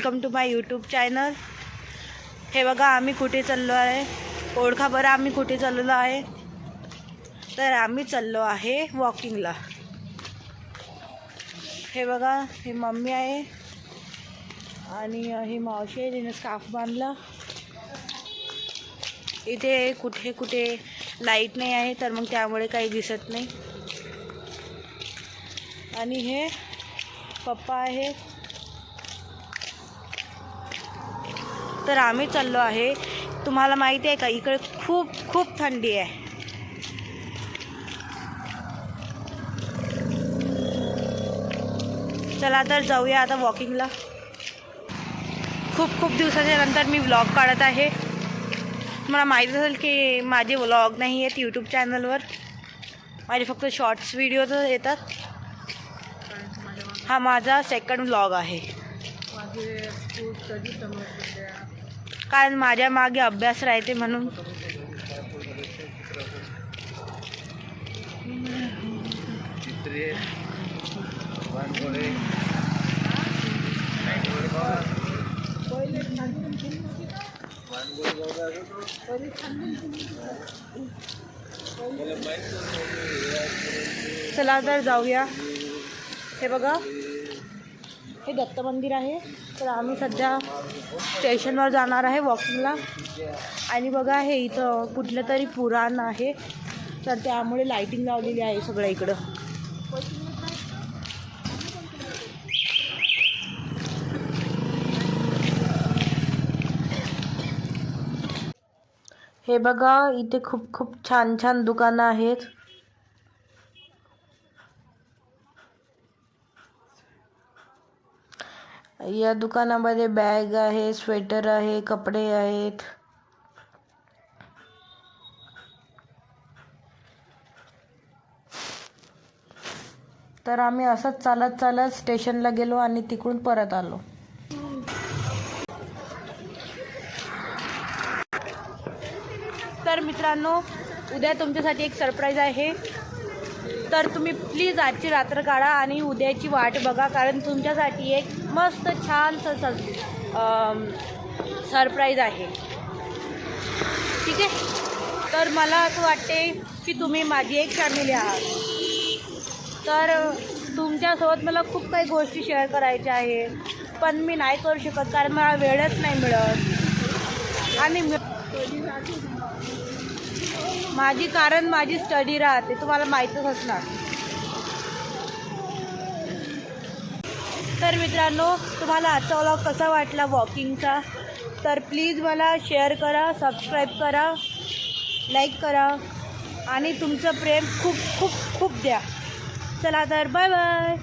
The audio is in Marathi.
Welcome to my YouTube channel. हे बघा आम्ही कुठे चाललो आहे? ओळखा बरं आम्ही कुठे चाललेलो आहे? तर आम्ही चाललो आहे वॉकिंगला. हे बघा ही मम्मी आहे आणि ही मावशी आहे तिने स्काफ बांधला. इथे कुठे कुठे लाइट नाही आहे तर मग त्यामुळे काही दिसत नाही. आणि हे पप्पा आहे तर आम्ही चाललो आहे. तुम्हाला माहिती आहे का इकडे खूप खूप थंडी आहे. चला तर जाऊया आता वॉकिंगला. खूप खूप दिवसाच्या नंतर मी व्लॉग काढत आहे. मला माहीत असेल की माझे व्लॉग नाही आहेत यूट्यूब चॅनलवर माझे फक्त शॉर्ट्स व्हिडिओज येतात. हा माझा सेकंड व्लॉग आहे. कारण माझ्या मागे अभ्यास राहते म्हणून. चला तर जाऊया. हे बघा. हे दत्त मंदिर आहे. तर आम्ही सध्या स्टेशनवर जाणार आहे वॉकिंगला. आणि बघा हे इथं कुठलं तरी पुराण आहे. तर त्यामुळे लायटिंग लावलेली आहे सगळं इकडं. हे बघा इथे खूप खूप छान छान दुकानं आहेत. या दुकानामध्ये बॅग आहे स्वेटर आहे कपडे आहेत. तर आम्ही असंच चालत चालत स्टेशनला गेलो आणि तिकडून परत आलो. तर मित्रांनो उद्या तुमच्यासाठी एक सरप्राईज आहे. तर तुम्ही प्लीज आजची रात्र काढा आणि उद्याची वाट बघा कारण तुमच्यासाठी एक मस्त छानसं सर सरप्राईज आहे. ठीक आहे? तर मला असं वाटते की तुम्ही माझी एक फॅमिली आहात. तर तुमच्यासोबत मला खूप काही गोष्टी शेअर करायच्या आहे पण मी नाही करू शकत कारण मला वेळच नाही मिळत. आणि माझी कारण माझी स्टडी राहते. तुम्हाला माहीतच असणार. तर मित्रांनो तुम्हाला आजचा व्लॉग कसा वाटला वॉकिंगचा तर प्लीज मला शेअर करा सबस्क्राईब करा लाईक करा आणि तुमचं प्रेम खूप खूप खूप द्या. चला तर बाय बाय